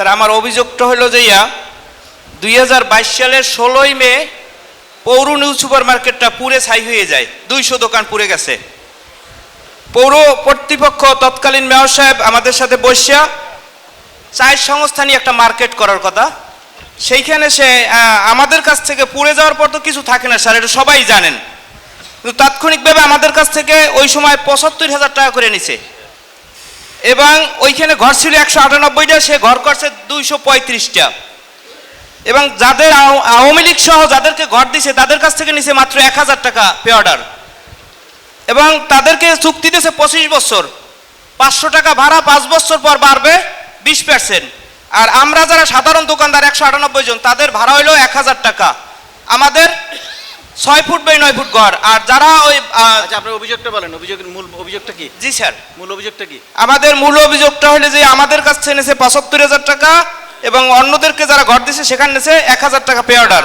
Sir, আমার অভিযোগটা হলো যে ইয়া, দুই হাজার বাইশ সালের ষোলোই মে পৌর নিউ সুপার মার্কেটটা পুরে ছাই হয়ে যায়, দুইশো দোকান পুড়ে গেছে। পৌর কর্তৃপক্ষ তৎকালীন মেয়র সাহেব আমাদের সাথে বসিয়া চায়ের সংস্থা নিয়ে একটা মার্কেট করার কথা, সেইখানে সে আমাদের কাছ থেকে পুড়ে যাওয়ার পর তো কিছু থাকে না স্যার, এটা সবাই জানেন। কিন্তু তাৎক্ষণিকভাবে আমাদের কাছ থেকে ওই সময় পঁচাত্তর হাজার টাকা করে নিছে। এবং ওইখানে ঘর ছিল একশো আটানব্বইটা, সে ঘর করছে দুইশো পঁয়ত্রিশটা। এবং যাদের আওয়ামী লীগ সহ যাদেরকে ঘর দিছে, তাদের কাছ থেকে নিছে মাত্র এক হাজার টাকা পে অর্ডার এবং তাদেরকে চুক্তি দিয়েছে পঁচিশ বছর। পাঁচশো টাকা ভাড়া পাঁচ বছর পর বাড়বে বিশ পার্সেন্ট আর আমরা যারা সাধারণ দোকানদার একশো আটানব্বই জন, তাদের ভাড়া হইল এক হাজার টাকা। আমাদের ছয় ফুট বাই নয় ফুট ঘর আর যারা ওই আচ্ছা আপনার অভিযোগটা বলেন অভিযোগের মূল অভিযোগটা কি? জি স্যার। মূল অভিযোগটা কি? আমাদের মূল অভিযোগটা হলো যে আমাদের কাছ থেকে নিয়েছে পঁচাত্তর হাজার টাকা এবং অন্যদেরকে যারা ঘর দিছে সেখানে নিয়েছে এক হাজার টাকা পে অর্ডার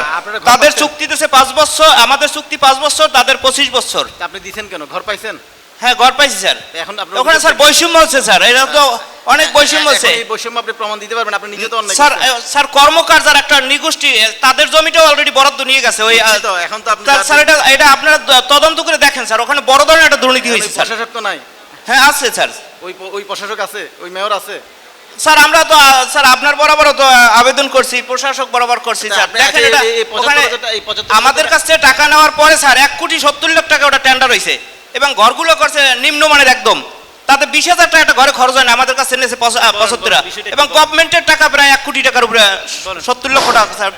তাদের? চুক্তি দিয়েছে পাঁচ বছর আমাদের চুক্তি পাঁচ বছর তাদের পঁচিশ বছর। আপনি দিছেন কেন? ঘর পাইছেন? হ্যাঁ ঘর পাইছি স্যার। এখন আপনার ওখানে স্যার বৈষম্য হচ্ছে স্যার। এটা তো অনেক বৈষম্য হচ্ছে এখন এই বৈষম্য আপনি প্রমাণ দিতে পারবেন আপনি নিজে তো অন্যায় স্যার স্যার কর্মকার যারা একটা নিগোষ্ঠী তাদের জমিটাও অলরেডি বরাদ্দ নিয়ে গেছে। ওই তো, এখন তো আপনি স্যার, এটা এটা আপনারা তদন্ত করে দেখেন স্যার ওখানে বড় ধরনের একটা দুর্নীতি হয়েছে স্যার। প্রশাসক তো নাই। হ্যাঁ আছে স্যার। ওই ওই প্রশাসক আছে ওই মেয়র আছে। স্যার আমরা তো স্যার আপনার বরাবরও তো আবেদন করছি প্রশাসক বরাবর করছি আচ্ছা, স্যার। দেখেন এটা এই- এই 75 ওখানে হাজার টা- এই 75 আমাদের কাছ থেকে টাকা নেওয়ার পরে স্যার এক কোটি সত্তর লাখ টাকা ওটা টেন্ডার হয়েছে এবং ঘরগুলো করছে নিম্নমানের একদম। তাতে বিশ হাজার টাকা একটা ঘরে খরচ হয় না আমাদের কাছে নিয়েছে পঁচ- পঁচাত্তর এবং গভর্নমেন্টের টাকা প্রায় এক কোটি টাকার উপরে সত্তর লক্ষ টাকা স্যার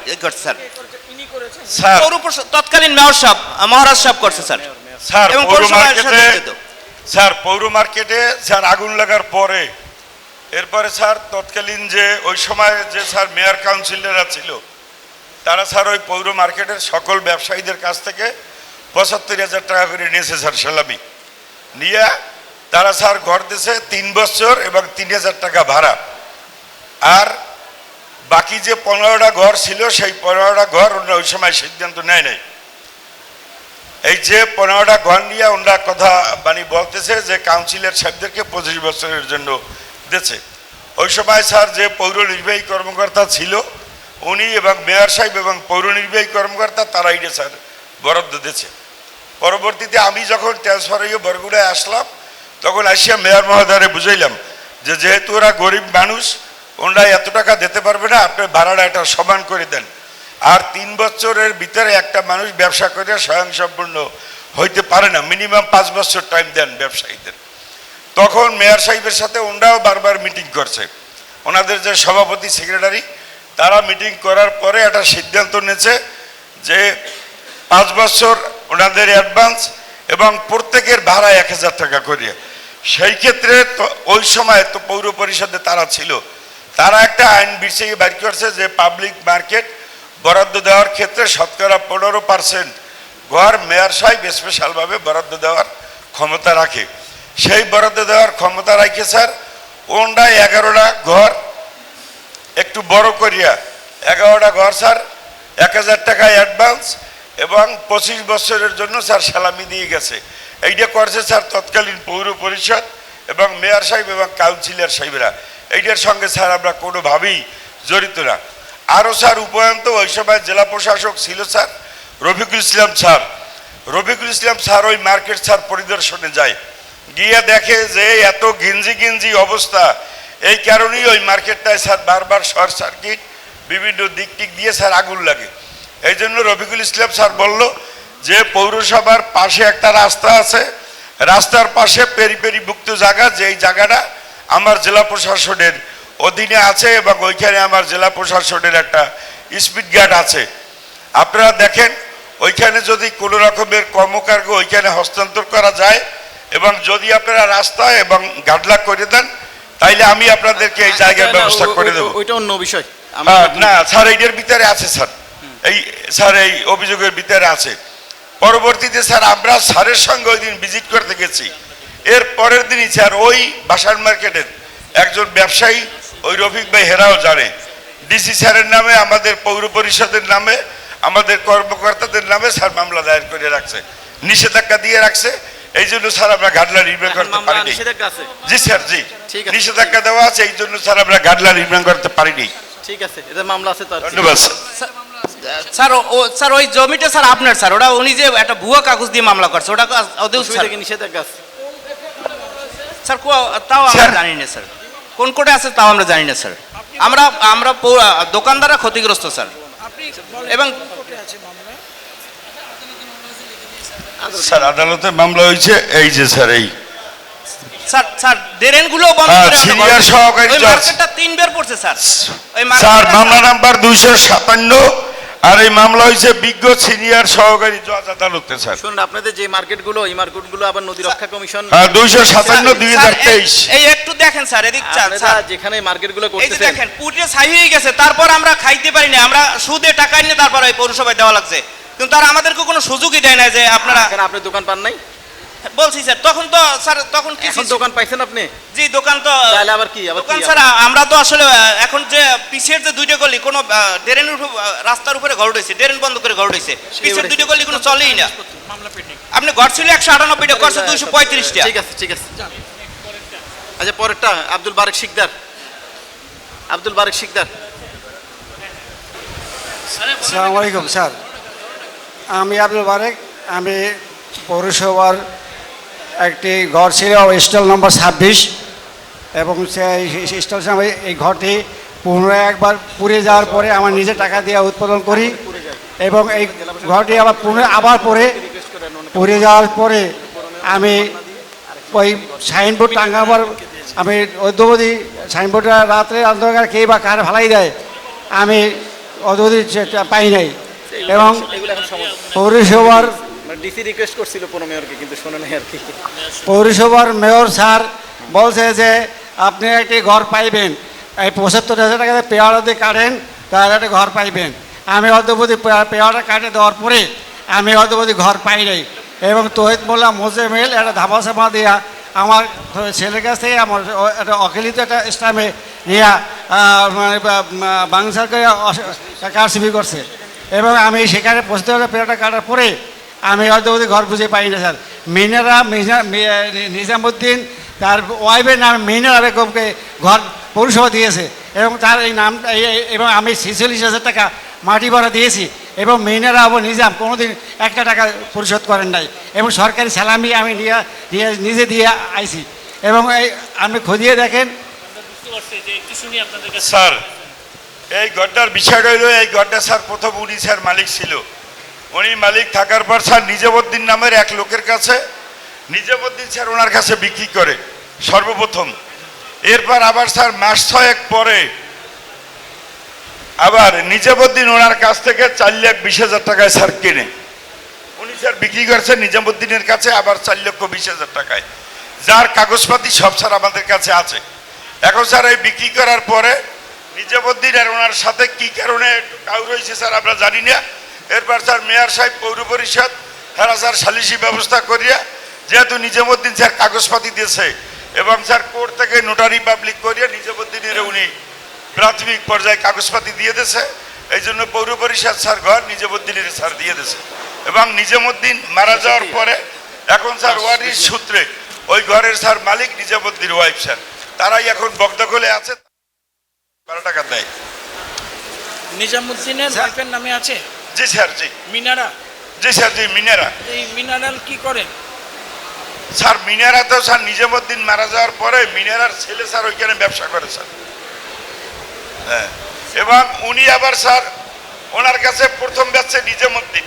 স্যার। তৎকালীন মেয়র সাহেব মহারাজ সাহেব করছে স্যার। স্যার এবং পৌর মার্কেটে স্যার পৌর মার্কেটে স্যার আগুন লাগার পরে এরপরে স্যার তৎকালীন যে ওই সময় যে স্যার মেয়র কাউন্সিলররা ছিল তারা স্যার ওই পৌর মার্কেটের সকল ব্যবসায়ীদের কাছ থেকে পঁচাত্তর হাজার টাকা করে নিয়েছে স্যার সালামি। নিয়ে তারা স্যার ঘর দিছে তিন বছর এবং তিন হাজার টাকা ভাড়া। আর বাকি যে পনেরোটা ঘর ছিল, সেই পনেরোটা ঘর ওরা ওই সময় সিদ্ধান্ত নেয় নাই। এই যে পনেরোটা ঘর নিয়ে ওনারা কথা মানে বলতেছে যে কাউন্সিলের সাহেবদেরকে পঁচিশ বছরের জন্য দিয়েছে। ওই সময় স্যার যে পৌর নির্বাহী কর্মকর্তা ছিল, উনি এবং মেয়র সাহেব এবং পৌর নির্বাহী কর্মকর্তা তারা এটা স্যার বরাদ্দ দিয়েছে। পরবর্তীতে আমি যখন ট্রান্সফার হয়ে বরগুড়ায় আসলাম তখন আসিয়া মেয়র মহোদয়রে বুঝাইলাম যে যেহেতু ওরা গরিব মানুষ, ওনারা এত টাকা দিতে পারবে না, আপনি ভাড়াটা এটা সমান করে দেন। আর তিন বছরের ভিতরে একটা মানুষ ব্যবসা করে স্বয়ংসম্পূর্ণ হইতে পারে না, মিনিমাম পাঁচ বছর টাইম দেন ব্যবসায়ীদের। তখন মেয়র সাহেবের সাথে ওনারাও বারবার মিটিং করছে। ওনাদের যে সভাপতি সেক্রেটারি তারা মিটিং করার পরে একটা সিদ্ধান্ত নিয়েছে যে পাঁচ বছর ওনাদের অ্যাডভান্স এবং প্রত্যেকের ভাড়া এক হাজার টাকা করে সেই ক্ষেত্রে ওই সময় তো পৌর পরিষদে তারা ছিল। তারা একটা আইন বিছিয়ে বাইর করছে যে পাবলিক মার্কেট বরাদ্দ দেওয়ার ক্ষেত্রে শতকরা পনেরো পার্সেন্ট ঘর মেয়র সাহেব স্পেশালভাবে বরাদ্দ দেওয়ার ক্ষমতা রাখে। সেই বরাদ্দ দেওয়ার ক্ষমতা রাখে স্যার ওনরা এগারোটা ঘর, একটু বড় করিয়া এগারোটা ঘর স্যার, এক হাজার টাকা অ্যাডভান্স এবং পঁচিশ বছরের জন্য স্যার সালামি দিয়ে গেছে। এইটা করছে স্যার তৎকালীন পৌর পরিষদ এবং মেয়র সাহেব এবং কাউন্সিলর সাহেবরা। এইটার সঙ্গে স্যার আমরা কোনোভাবেই জড়িত না। আরও স্যার উপয়ন্ত ওই সময় জেলা প্রশাসক ছিল sir, Rafikul Islam sir. Rafikul Islam sir ওই মার্কেট স্যার পরিদর্শনে যায়। গিয়ে দেখে যে এত গিঞ্জি গিঞ্জি অবস্থা। এই কারণেই ওই মার্কেটটায় স্যার বারবার শর্ট সার্কিট, বিভিন্ন দিক দিয়ে স্যার আগুন লাগে। এই জন্য রফিকুল ইসলাম স্যার বলল যে পৌরসভার পাশে একটা রাস্তা আছে রাস্তার পাশে পেরি ভুক্ত জায়গা যে এই জায়গাটা আমার জেলা প্রশাসনের অধীনে আছে এবং ওইখানে আমার জেলা প্রশাসনের একটা স্পিড গার্ড আছে। আপনারা দেখেন ওইখানে যদি কোনো রকমের কর্মকার্য ওইখানে হস্তান্তর করা যায় এবং যদি আপনারা রাস্তা এবং গাডলা করে দেন তাইলে আমি আপনাদেরকে এই জায়গার ব্যবস্থা করে দেবো। ওইটা অন্য বিষয়। না স্যার এইটার ভিতরে আছে স্যার। এই স্যার এই অভিযোগের ভিতরে আছে। পরবর্তীতে স্যার আমরা স্যারের সঙ্গে ওই দিন ভিজিট করতে গেছি। এর পরের দিনই স্যার ওই বাসার মার্কেটের একজন ব্যবসায়ী ওই রফিক ভাই হেরাও জানে। ডিসি স্যারের নামে আমাদের পৌর পরিষদের নামে আমাদের কর্মকর্তাদের নামে স্যার মামলা দায়ের করে রাখছে। নিষেধাজ্ঞা দিয়ে রাখছে। এই জন্য স্যার আমরা গাডলা নির্মাণ করতে পারিনি। জি স্যার জি। নিষেধাজ্ঞা দেওয়া আছে এই জন্য স্যার আমরা গাডলা নির্মাণ করতে পারিনি। ঠিক আছে এটা মামলা আছে ধন্যবাদ স্যার। স্যার ও- স্যার ওই জমিটা স্যার আপনার স্যার। ওটা উনি যে একটা ভুয়া কাগজ দিয়ে মামলা করছে ওটা ওদের স্যার। নিষেধাজ্ঞা স্যার তাও আমরা জানি না স্যার। কোন কোটে আছে তাও আমরা জানি না স্যার। আমরা আমরা দোকানদাররা ক্ষতিগ্রস্ত স্যার। এবং স্যার আদালতে মামলা হয়েছে এই যে স্যার এই। স্যার স্যার ড্রেনগুলো বন্ধ হ্যাঁ, করে ঘরে- সহকারী জজ। মার্কেটটা তিনবার পড়ছে স্যার। ওই স্যার মামলা নাম্বার দুইশো সাতান্ন আর এই মামলা হয়েছে বিজ্ঞ সিনিয়র সহকারী জজ আদালতে স্যার। শুনুন আপনাদের যে মার্কেটগুলো এই মার্কেটগুলো আবার নদী রক্ষা কমিশন হ্যাঁ দুইশো সাতান্ন স্যার, দুই স্যার, হাজার এই- একটু দেখেন স্যার এদিক চান স্যার। যেখানে মার্কেটগুলো এই যে দেখেন পুরো ছাই হয়ে গেছে তারপর আমরা খাইতে পারি না আমরা সুদে টাকা নিয়ে তারপর এই পৌরসভায় দেওয়া লাগছে। কিন্তু তারা আমাদেরকে কোনো সুযোগই দেয় না যে আপনারা এখানে আপনি দোকান পান নাই? বলছি স্যার তখন তো স্যার তখন কিছু এখন দোকান পাইছেন আপনি? জি দোকান তো তাহলে আবার কি? আবার দোকান স্যার আমরা তো আসলে এখন যে পিছের যে দুইটা গলি কোনো ড্রেনের উপর রাস্তার উপরে ঘর উঠেছে ড্রেন বন্ধ করে ঘর উঠেছে। পিছের। দুইটা গলি কোনো চলেই না। আপনি ঘর ছিল একশো আটানব্বইটা করছে দুইশো পঁয়ত্রিশটা। ঠিক আছে ঠিক আছে। আচ্ছা পরেরটা আব্দুল বারেক শিকদার। আব্দুল বারেক শিকদার। আসসালামু আলাইকুম স্যার। আমি আব্দুল বারেক আমি পৌরসভার একটি ঘর ছিল স্টল নম্বর ছাব্বিশ এবং সেই স্টল আমি এই ঘরটি পুনরায় একবার পুড়ে যাওয়ার পরে আমার নিজে টাকা দিয়ে উৎপাদন করি এবং এই ঘরটি আবার পুনরায় আবার পরে পুড়ে যাওয়ার পরে আমি ওই সাইনবোর্ড টাঙ্গাবার আমি অদ্যবধি সাইনবোর্ডটা রাত্রে অন্ধকার কে বা কার ভালাই দেয় আমি অদ্যবধি পাই নাই। এবং পৌরসভার ডিসি রিকোয়েস্ট করছিল কোনো মেয়রকে, কিন্তু শোনে নাই আর কি। পৌরসভার মেয়র স্যার বলছে যে, আপনি একটি ঘর পাইবেন, এই পঁচাত্তর হাজার টাকা পেয়ারা দিয়ে কাটেন, তাহলে একটা ঘর পাইবেন। আমি অদ্যবধি পেয়ারা কাটে দেওয়ার পরে, আমি অদ্যবধি ঘর পাই নাই। এবং তহিদ মোল্লা মোজেমেল, একটা ধাবা সামা দিয়া আমার ছেলের কাছ থেকে আমার একটা অখিলিত একটা স্টামে নিয়া মানে বাংসারকে কারসিবি করছে। এবং আমি সেখানে পঁচাত্তর হাজার পেয়ারাটা কাটার পরে আমি হয়তো ওদের ঘর খুঁজে পাই না, স্যার। মিনারা নিজামুদ্দিন, তার ওয়াইফের নাম মিনারা বেগমকে ঘর পৌরসভা দিয়েছে এবং তার এই নাম এবং আমি ছেচল্লিশ হাজার টাকা মাটি ভাড়া দিয়েছি এবং মিনারা আবু নিজাম কোনোদিন একটা টাকা পরিশোধ করেন নাই এবং সরকারি স্যালামি আমি নিয়ে নিজে দিয়ে আইছি। এবং এই, আপনি খুঁজিয়ে দেখেন। স্যার, এই ঘরটার বিষয়টা হলো, এই ঘরটা স্যার প্রথম উনি, স্যার মালিক ছিল। উনি মালিক থাকার পর স্যার নিজামুদ্দিন নামের এক লোকের কাছে নিজেবদ্দিন স্যার ওনার কাছে বিক্রি করে, সর্বপ্রথম। এরপর আবার স্যার মাস ছয়েক পরে আবার নিজেবদ্দিন ওনার কাছ থেকে চার লাখ বিশ হাজার টাকায় স্যার কেনে। উনি স্যার বিক্রি করছেন নিজামুদ্দিনের কাছে আবার চার লক্ষ বিশ হাজার টাকায়। যার কাগজপাতি সব স্যার আমাদের কাছে আছে। এখন স্যার এই বিক্রি করার পরে নিজামুদ্দিন আর ওনার সাথে কি কারণে একটু কাউর হয়েছে স্যার আমরা জানি না। এরপর স্যার মেয়র সাহেব পৌর পরিষদ তারা স্যার সালিসি ব্যবস্থা করিয়া যেহেতু নিজামুদ্দিন স্যার কাগজপাতি দিয়েছে এবং স্যার কোর্ট থেকে নোটারি পাবলিক করিয়া নিজামুদ্দিনের উনি প্রাথমিক পর্যায়ে কাগজপাতি দিয়ে দিয়েছে এই জন্য পৌর পরিষদ স্যার ঘর নিজামুদ্দিনের স্যার দিয়ে দিয়েছে। এবং নিজামুদ্দিন মারা যাওয়ার পরে এখন স্যার ওয়ারির সূত্রে ওই ঘরের স্যার মালিক নিজামুদ্দিন ওয়াইফ স্যার। তারাই এখন বগদখলে আছে বারো টাকা দেয়। নিজামুদ্দিনের ওয়াইফের নামে আছে? জি স্যার জি। মিনারা? জি স্যার জি মিনারা। এই মিনারাল কি করে? স্যার মিনারা তো স্যার নিজামুদ্দিন মারা যাওয়ার পরে মিনারার ছেলে স্যার ওইখানে ব্যবসা করে স্যার। হ্যাঁ। এবং উনি আবার স্যার ওনার কাছে প্রথম ব্যবসা নিজামুদ্দিন।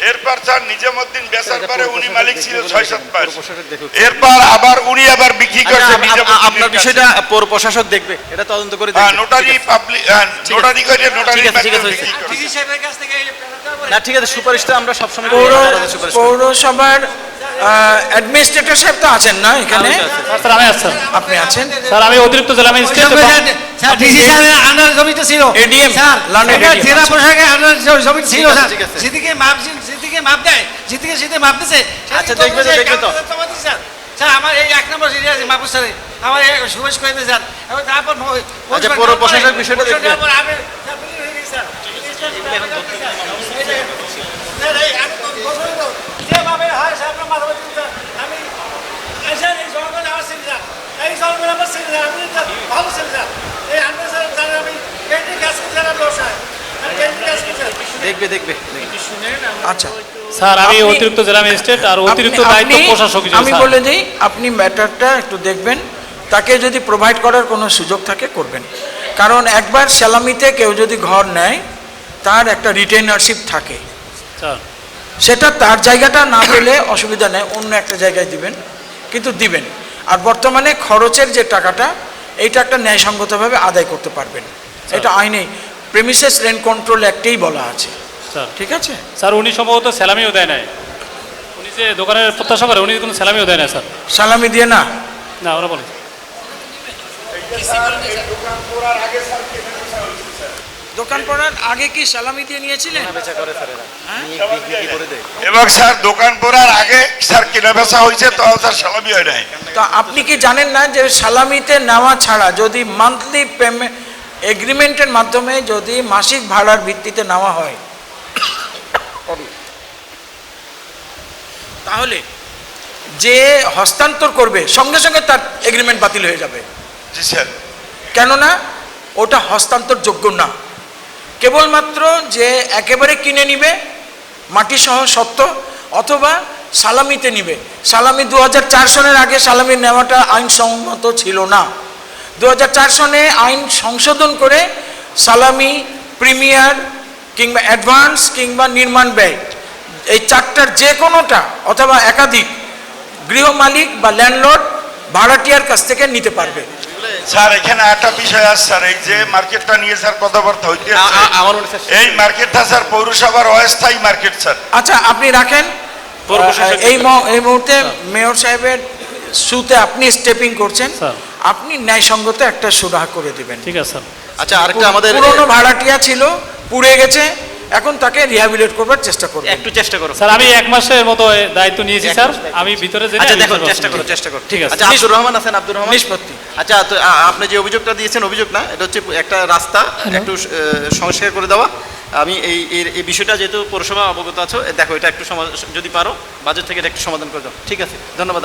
এরপর স্যার নিজামুদ্দিন বেচার পরে উনি মালিক ছিল ছয় সাত মাস এরপর আবার উনি আবার বিক্রি আচ্ছা, করছে আপ- আপ- আপনার বিষয়টা পৌর প্রশাসক দেখবে এটা তদন্ত করে হ্যাঁ, দেখবে। নোটারি পাবলিক নোটারি করে নোটারি ঠিক আছে, না ঠিক আছে সুপারিশটা আমরা সবসময়। পৌরসভার অ্যাডমিনিস্ট্রেটর সাহেব তো আছেন না এখানে? স্যার আমি আসছি আপনি আছেন? স্যার আমি অতিরিক্ত জেলা ম্যাজিস্ট্রেট স্যার ডিসি সাহেবের আন্ডার জমিটা ছিল। ADM, স্যার লন্ডন জেলা। প্রশাসকের আন্ডার জমি ছিল স্যার। ঠিক আছে। যেদিকে মাপ দেয় যেদিকে সেদিকে মাপ দিছে এই এক নম্বর এরিয়া আছে আমার সুবেশ তারপর আমি যেভাবে হয় স্যার আমি স্যার। আমার ছেলে স্যার। এই জনগণ ভালো ছেলে এই আন্দোলন আমি পেটে দেখবে দেখবে আচ্ছা। স্যার আমি আপনি- অতিরিক্ত জেলা ম্যাজিস্ট্রেট আর অতিরিক্ত দায়িত্ব আপনি- প্রশাসক আমি বলে দিই আপনি ম্যাটারটা একটু দেখবেন। তাকে যদি প্রোভাইড করার কোনো সুযোগ থাকে করবেন। কারণ একবার সালামিতে কেউ যদি ঘর নেয় তার একটা রিটেনারশিপ থাকে। সেটা তার জায়গাটা না পেলে অসুবিধা নেই অন্য একটা জায়গায় দিবেন কিন্তু দিবেন। আর বর্তমানে খরচের যে টাকাটা এইটা একটা ন্যায়সঙ্গতভাবে আদায় করতে পারবেন। এটা আইনেই। প্রেমিসেস রেন্ট কন্ট্রোল অ্যাক্টেই বলা আছে। স্যার। ঠিক আছে? স্যার উনি সম্ভবত স্যালামিও দেয় নাই। উনি যে দোকানের প্রত্যাশা করে উনি কোনো স্যালামিও দেয় না স্যার। সালামি দিয়ে না? না ওরা বলে। দোকান পড়ার আগে কি সালামি দিয়ে নিয়েছিলেন? বেচা করে স্যার এরা। বিক্রি করে দেয়। এবং স্যার দোকান পড়ার আগে স্যার কেনা বেচা হয়েছে তখন স্যার সালামি হয় নাই। তা আপনি কি জানেন না যে সালামিতে নেওয়া ছাড়া যদি মান্থলি পেমেন্ট এগ্রিমেন্টের মাধ্যমে যদি মাসিক ভাড়ার ভিত্তিতে নেওয়া হয়। তাহলে যে হস্তান্তর করবে সঙ্গে সঙ্গে তার এগ্রিমেন্ট বাতিল হয়ে যাবে। জি স্যার। কেননা ওটা হস্তান্তরযোগ্য না। কেবলমাত্র যে একেবারে কিনে নিবে মাটি সহ সত্ত্ব অথবা সালামিতে নিবে। সালামি দু সালের আগে সালামি নেওয়াটা আইনসম্মত ছিল না। দু হাজার চার সনে আইন সংশোধন করে সালামি প্রিমিয়ার কিংবা অ্যাডভান্স কিংবা নির্মাণ ব্যয় এই চারটার যে কোনোটা অথবা একাধিক গৃহ মালিক বা ল্যান্ডলর্ড ভাড়াটিয়ার কাছ থেকে নিতে পারবে। স্যার এখানে একটা বিষয় আছে স্যার এই যে মার্কেটটা নিয়ে স্যার কথাবার্তা হইতে এই মার্কেটটা স্যার পৌরসভার অস্থায়ী মার্কেট স্যার। আচ্ছা আপনি রাখেন। এই এই মুহূর্তে মেয়র সাহেবের সুতে আপনি স্টেপিং করছেন। স্যার। আপনি ন্যায়সঙ্গত একটা সুরাহা করে দিবেন। ঠিক আছে স্যার। আচ্ছা আরেকটা আমাদের পুরনো ভাড়াটিয়া ছিল পুড়ে গেছে এখন তাকে রিহ্যাবিলিট করবার চেষ্টা করবেন। একটু চেষ্টা করো। স্যার আমি এক মাসের মতো দায়িত্ব নিয়েছি স্যার। আমি ভিতরে জেনে আচ্ছা দেখো চেষ্টা করো চেষ্টা করো। ঠিক আছে। আচ্ছা আব্দুর রহমান আছেন আব্দুর রহমান? নিষ্পত্তি। আচ্ছা তো আপনি যে অভিযোগটা দিয়েছেন অভিযোগ না এটা হচ্ছে একটা রাস্তা একটু সংস্কার করে দেওয়া। আমি এই এর- এই বিষয়টা যেহেতু পৌরসভা অবগত আছো দেখো এটা একটু যদি পারো বাজেট থেকে এটা একটু সমাধান করে দাও। ঠিক আছে ধন্যবাদ।